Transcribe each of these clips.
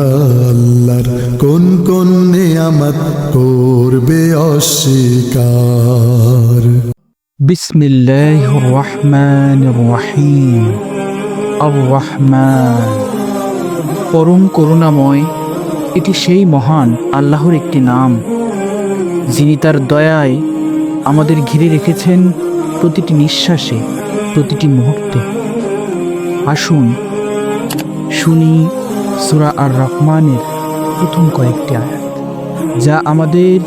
আল্লাহর কোন কোন নিয়ামত করবে অস্বীকার? বিসমিল্লাহ রহমান রহিম। রহমান। পরম করুণাময়, এটি সেই মহান আল্লাহর একটি নাম, যিনি তার দয়ায় আমাদের ঘিরে রেখেছেন প্রতিটি নিঃশ্বাসে, প্রতিটি মুহূর্তে। আসুন, শুনি সুরা আর রহমানের প্রথম কয়েকটি আয়াত, যা আমাদের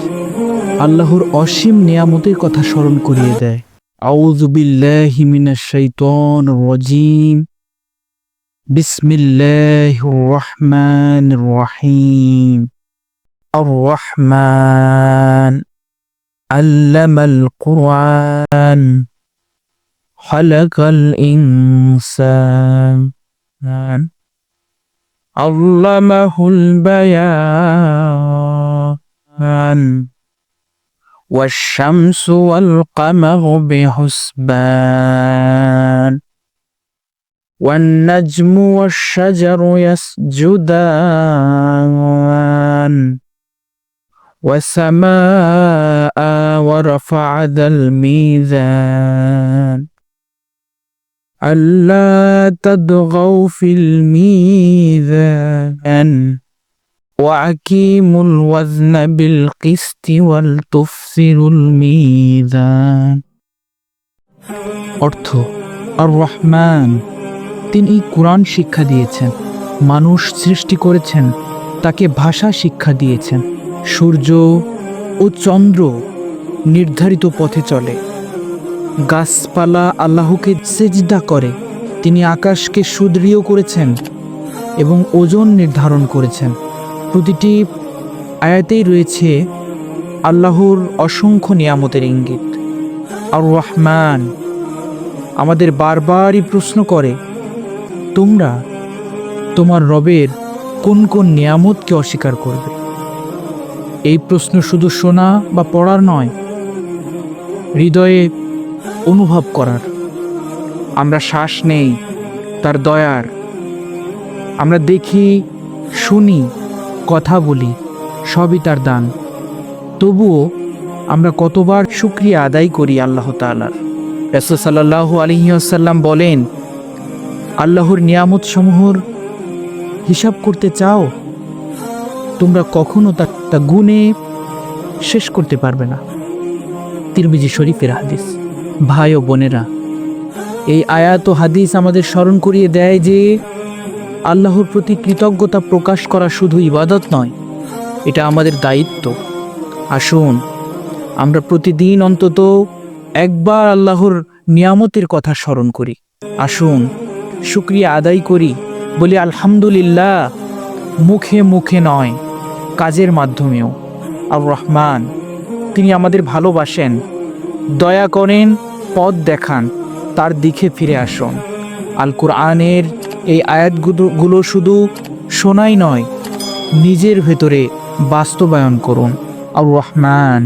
আল্লাহর অসীম নিয়ামতের কথা স্মরণ করিয়ে দেয়। আউযু বিল্লাহি মিনাশ শাইতানির রাজিম। বিসমিল্লাহির রহমানির রহিম। আর রহমান আল্লামাল কুরআন। খালাকাল ইনসান। علمه البيان. والشمس والقمر بحسبان. والنجم والشجر يسجدان. والسماء ورفع ذا الميزان. ألا تدغوا في الميزان. وأقيموا الوزن بالقسط ولتفسروا الميزان অর্থ আর রহমান তিনি কোরআন শিক্ষা দিয়েছেন মানুষ সৃষ্টি করেছেন তাকে ভাষা শিক্ষা দিয়েছেন সূর্য ও চন্দ্র নির্ধারিত পথে চলে গাছপালা আল্লাহকে সেজদা করে তিনি আকাশকে সুদৃঢ় করেছেন এবং ওজন নির্ধারণ করেছেন। প্রতিটি আয়াতেই রয়েছে আল্লাহর অসংখ্য নিয়ামতের ইঙ্গিত। আর রহমান আমাদের বারবারই প্রশ্ন করে, তোমরা তোমার রবের কোন কোন নিয়ামতকে অস্বীকার করবে? এই প্রশ্ন শুধু শোনা বা পড়ার নয়, হৃদয়ে অনুভব করার। আমরা শ্বাস নেই, তার দয়ার আমরা দেখি, শুনি, কথা বলি, সবই তার দান। তবুও আমরা কতবার শুক্রিয়া আদায় করি আল্লাহ তালার রসুল সাল্লাহ আলহিউসাল্লাম বলেন, আল্লাহর নিয়ামত সমূহর হিসাব করতে চাও? তোমরা কখনো তা তা গুণে শেষ করতে পারবে না। তিরমিজি শরীফের হাদিস। ভাই ও বোনেরা, এই আয়াত হাদিস আমাদের স্মরণ করিয়ে দেয় যে আল্লাহর প্রতি কৃতজ্ঞতা প্রকাশ করা শুধু ইবাদত নয়, এটা আমাদের দায়িত্ব। আসুন, আমরা প্রতিদিন অন্তত একবার আল্লাহর নিয়ামতের কথা স্মরণ করি। আসুন, শুক্রিয়া আদায় করি, বলি আলহামদুলিল্লাহ, মুখে মুখে নয়, কাজের মাধ্যমেও। আর রহমান তিনি আমাদের ভালোবাসেন, দয়া করেন, পথ দেখান, তার দিকে ফিরে আসুন। আল কুরআনের এই আয়াতগুলো শুধু শোনাই নয় নিজের ভেতরে বাস্তবায়ন করুন। আর রহমান